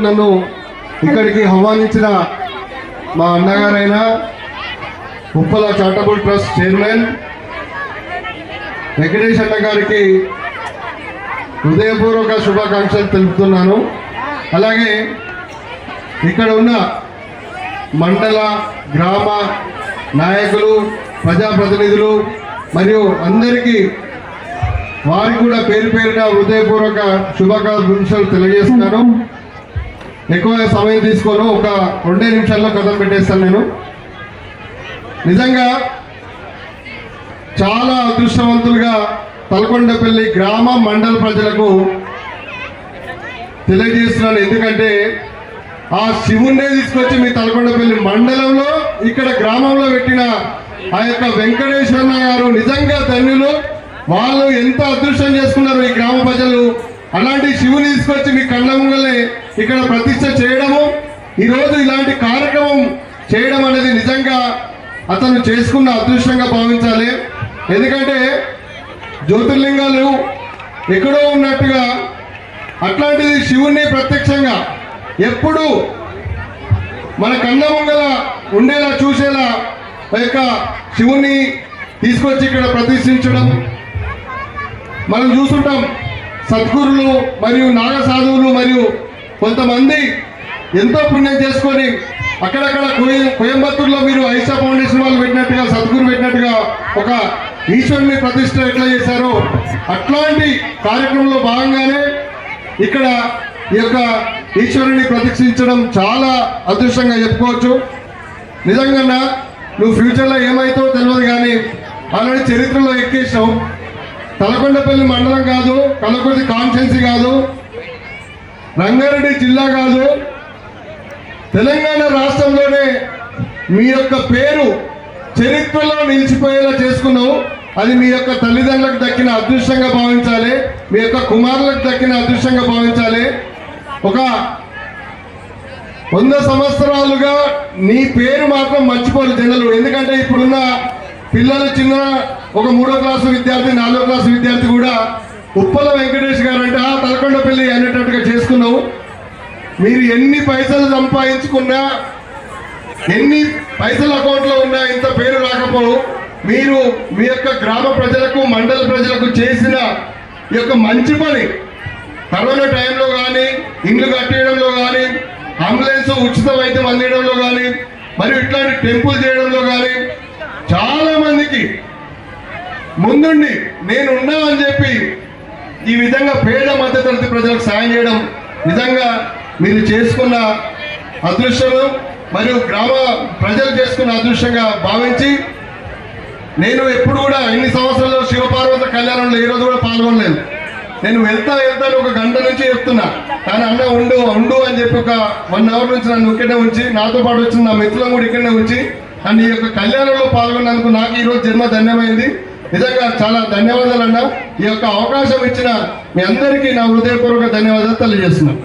నన్ను ఇక్కడికి ఆహ్వానించిన మా అన్నగారైన Uppala charitable trust chairman Venkatesh అన్న గారికి హృదయపూర్వక శుభాకాంక్షలు తెలుపుతున్నాను. అలాగే ఇక్కడ ఉన్న మండల గ్రామ నాయకులు ప్రజాప్రతినిధులు మరియు అందరికీ వారికి కూడా పేరు పేరున హృదయపూర్వక శుభాకాంక్షలు తెలియజేస్తున్నాను. ఎక్కువ సమయం తీసుకోను. ఒక రెండే నిమిషాల్లో కథం పెట్టేస్తాను నేను. నిజంగా చాలా అదృష్టవంతులుగా తలకొండపల్లి గ్రామ మండల ప్రజలకు తెలియజేస్తున్నాను. ఎందుకంటే ఆ శివుణ్ణే తీసుకొచ్చి మీ తలకొండపల్లి మండలంలో ఇక్కడ గ్రామంలో పెట్టిన ఆ యొక్క వెంకటేశ్వరన్న గారు నిజంగా ధన్యులు. వాళ్ళు ఎంత అదృష్టం చేసుకున్నారు ఈ గ్రామ ప్రజలు. అలాంటి శివుని తీసుకొచ్చి మీ కళ్ళ ఇక్కడ ప్రతిష్ట చేయడము ఈరోజు ఇలాంటి కార్యక్రమం చేయడం అనేది నిజంగా అతను చేసుకున్న అదృష్టంగా భావించాలి. ఎందుకంటే జ్యోతిర్లింగాలు ఎక్కడో ఉన్నట్టుగా అట్లాంటిది శివుణ్ణి ప్రత్యక్షంగా ఎప్పుడు మన కళ్ళ ముంగల ఉండేలా చూసేలా యొక్క శివుణ్ణి తీసుకొచ్చి ఇక్కడ ప్రతిష్ఠించడం. మనం చూస్తుంటాం సద్గురులు మరియు నాగ సాధువులు మరియు కొంతమంది ఎంతో పుణ్యం చేసుకొని అక్కడక్కడ కోయ- కోయంబత్తూరులో మీరు ఐసా ఫౌండేషన్ వాళ్ళు పెట్టినట్టుగా సద్గురు పెట్టినట్టుగా ఒక ఈశ్వరుని ప్రతిష్ట ఎట్లా చేశారో అట్లాంటి కార్యక్రమంలో భాగంగానే ఇక్కడ ఈ యొక్క ఈశ్వరుని ప్రతిష్ఠించడం చాలా అదృష్టంగా చెప్పుకోవచ్చు. నిజంగా నువ్వు ఫ్యూచర్లో ఏమైతావో తెలియదు కానీ ఆల్రెడీ చరిత్రలో ఎక్కేసావు తలకొండపల్లి మండలం కాదు కలకొండ కాన్స్టెన్సీ కాదు రంగారెడ్డి జిల్లా కాదు తెలంగాణ రాష్ట్రంలోనే మీ యొక్క పేరు చరిత్రలో నిలిచిపోయేలా చేసుకున్నావు అది మీ యొక్క తల్లిదండ్రులకు దక్కిన అదృష్టంగా భావించాలి మీ యొక్క కుమారులకు దక్కిన అదృష్టంగా భావించాలి. ఒక వంద సంవత్సరాలుగా నీ పేరు మాత్రం మర్చిపోరు జనులు. ఎందుకంటే ఇప్పుడున్న పిల్లలు చిన్న ఒక మూడో క్లాసు విద్యార్థి నాలుగో క్లాసు విద్యార్థి కూడా ఉప్పల వెంకటేష్ గారు అంటే ఆ తలకొండ పెళ్ళి అనేటట్టుగా చేసుకున్నావు. మీరు ఎన్ని పైసలు సంపాదించుకున్నా ఎన్ని పైసలు అకౌంట్లో ఉన్నా ఇంత పేరు రాకపోవు. మీరు మీ యొక్క గ్రామ ప్రజలకు మండల ప్రజలకు చేసిన ఈ యొక్క మంచి పని. కరోనా టైంలో కానీ ఇండ్లు కట్టేయడంలో కానీ అంబులెన్స్ ఉచిత వైద్యం అందించడంలో కానీ మరియు ఇట్లాంటి టెంపుల్ చేయడంలో కానీ చాలా మందికి ముందుండి నేనున్నా అని చెప్పి ఈ విధంగా పేద మధ్యతరగతి ప్రజలకు సాయం చేయడం నిజంగా మీరు చేసుకున్న అదృష్టము మరియు గ్రామ ప్రజలు చేసుకున్న అదృష్టంగా భావించి నేను ఎప్పుడు కూడా ఎన్ని సంవత్సరాలు శివపార్వత కళ్యాణంలో ఈ రోజు కూడా పాల్గొనలేదు. నేను వెళ్తా వెళ్తాను ఒక గంట నుంచి చెప్తున్నా. కానీ అన్న ఉండు ఉండు అని చెప్పి ఒక వన్ అవర్ నుంచి నన్ను ఇక్కడే ఉంచి నాతో పాటు వచ్చిన నా మిత్రులను కూడా ఇక్కడనే ఉంచి అండ్ ఈ యొక్క కళ్యాణంలో పాల్గొన్నందుకు నాకు ఈరోజు జన్మ ధన్యమైంది. నిజంగా చాలా ధన్యవాదాలు అన్న. ఈ యొక్క అవకాశం ఇచ్చిన మీ అందరికీ నా హృదయపూర్వక ధన్యవాదాలు తెలియజేస్తున్నాను.